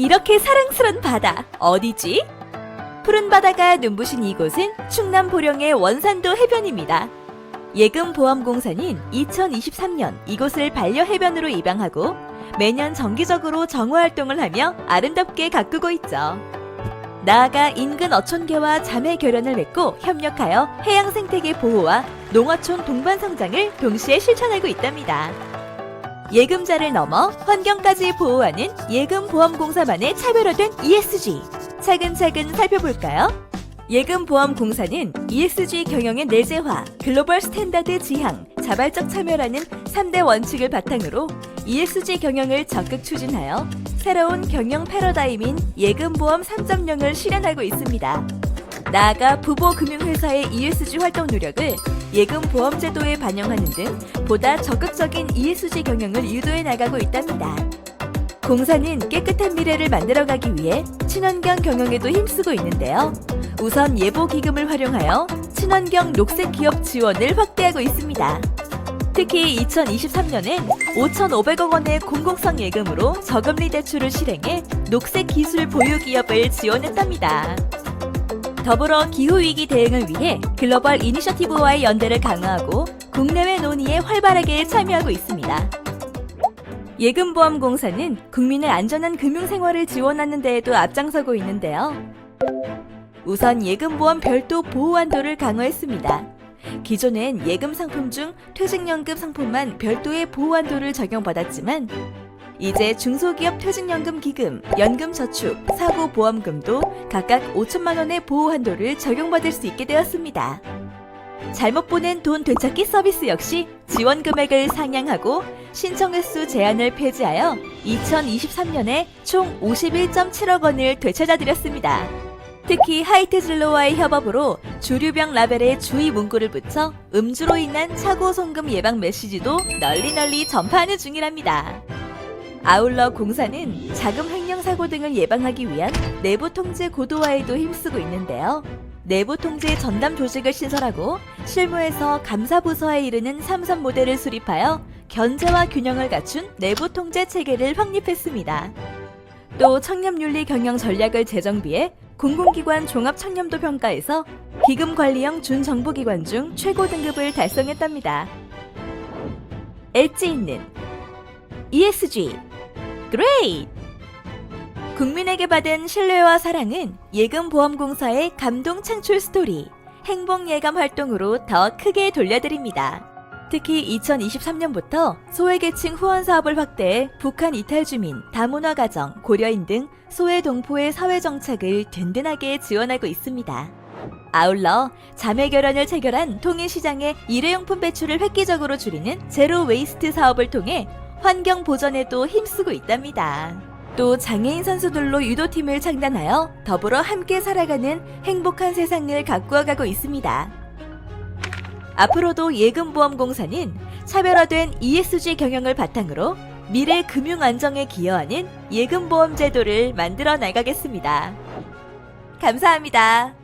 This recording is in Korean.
이렇게 사랑스런 바다 어디지? 푸른 바다가 눈부신 이곳은 충남 보령의 원산도 해변입니다. 예금보험공사는 2023년 이곳을 반려해변으로 입양하고 매년 정기적으로 정화활동을 하며 아름답게 가꾸고 있죠. 나아가 인근 어촌계와 자매 결연을 맺고 협력하여 해양 생태계 보호와 농어촌 동반 성장을 동시에 실천하고 있답니다. 예금자를 넘어 환경까지 보호하는 예금보험공사만의 차별화된 ESG. 차근차근 살펴볼까요? 예금보험공사는 ESG 경영의 내재화, 글로벌 스탠다드 지향, 자발적 참여라는 3대 원칙을 바탕으로 ESG 경영을 적극 추진하여 새로운 경영 패러다임인 예금보험 3.0을 실현하고 있습니다. 나아가 부보 금융회사의 ESG 활동 노력을 예금 보험 제도에 반영하는 등 보다 적극적인 ESG 경영을 유도해 나가고 있답니다. 공사는 깨끗한 미래를 만들어가기 위해 친환경 경영에도 힘쓰고 있는데요. 우선 예보 기금을 활용하여 친환경 녹색 기업 지원을 확대하고 있습니다. 특히 2023년엔 5,500억 원의 공공성 예금으로 저금리 대출을 실행해 녹색 기술 보유 기업을 지원했답니다. 더불어 기후위기 대응을 위해 글로벌 이니셔티브와의 연대를 강화하고 국내외 논의에 활발하게 참여하고 있습니다. 예금보험공사는 국민의 안전한 금융생활을 지원하는 데에도 앞장서고 있는데요. 우선 예금보험 별도 보호한도를 강화했습니다. 기존엔 예금 상품 중 퇴직연금 상품만 별도의 보호한도를 적용받았지만 이제 중소기업 퇴직연금 기금, 연금저축, 사고보험금도 각각 5천만 원의 보호 한도를 적용받을 수 있게 되었습니다. 잘못 보낸 돈 되찾기 서비스 역시 지원 금액을 상향하고 신청 횟수 제한을 폐지하여 2023년에 총 51.7억 원을 되찾아 드렸습니다. 특히 하이트진로와의 협업으로 주류병 라벨에 주의 문구를 붙여 음주로 인한 차고 송금 예방 메시지도 널리 널리 전파하는 중이랍니다. 아울러 공사는 자금 횡령 사고 등을 예방하기 위한 내부 통제 고도화에도 힘쓰고 있는데요. 내부 통제 전담 조직을 신설하고 실무에서 감사 부서에 이르는 삼선 모델을 수립하여 견제와 균형을 갖춘 내부 통제 체계를 확립했습니다. 또 청렴윤리 경영 전략을 재정비해 공공기관 종합 청렴도 평가에서 기금 관리형 준정부기관 중 최고 등급을 달성했답니다. 엣지 있는 ESG 그레이트! 국민에게 받은 신뢰와 사랑은 예금보험공사의 감동 창출 스토리, 행복 예감 활동으로 더 크게 돌려드립니다. 특히 2023년부터 소외계층 후원 사업을 확대해 북한 이탈 주민, 다문화 가정, 고려인 등 소외 동포의 사회 정착을 든든하게 지원하고 있습니다. 아울러 자매 결연을 체결한 통일 시장의 일회용품 배출을 획기적으로 줄이는 제로 웨이스트 사업을 통해 환경 보전에도 힘쓰고 있답니다. 또 장애인 선수들로 유도팀을 창단하여 더불어 함께 살아가는 행복한 세상을 가꾸어가고 있습니다. 앞으로도 예금보험공사는 차별화된 ESG 경영을 바탕으로 미래 금융 안정에 기여하는 예금보험 제도를 만들어 나가겠습니다. 감사합니다.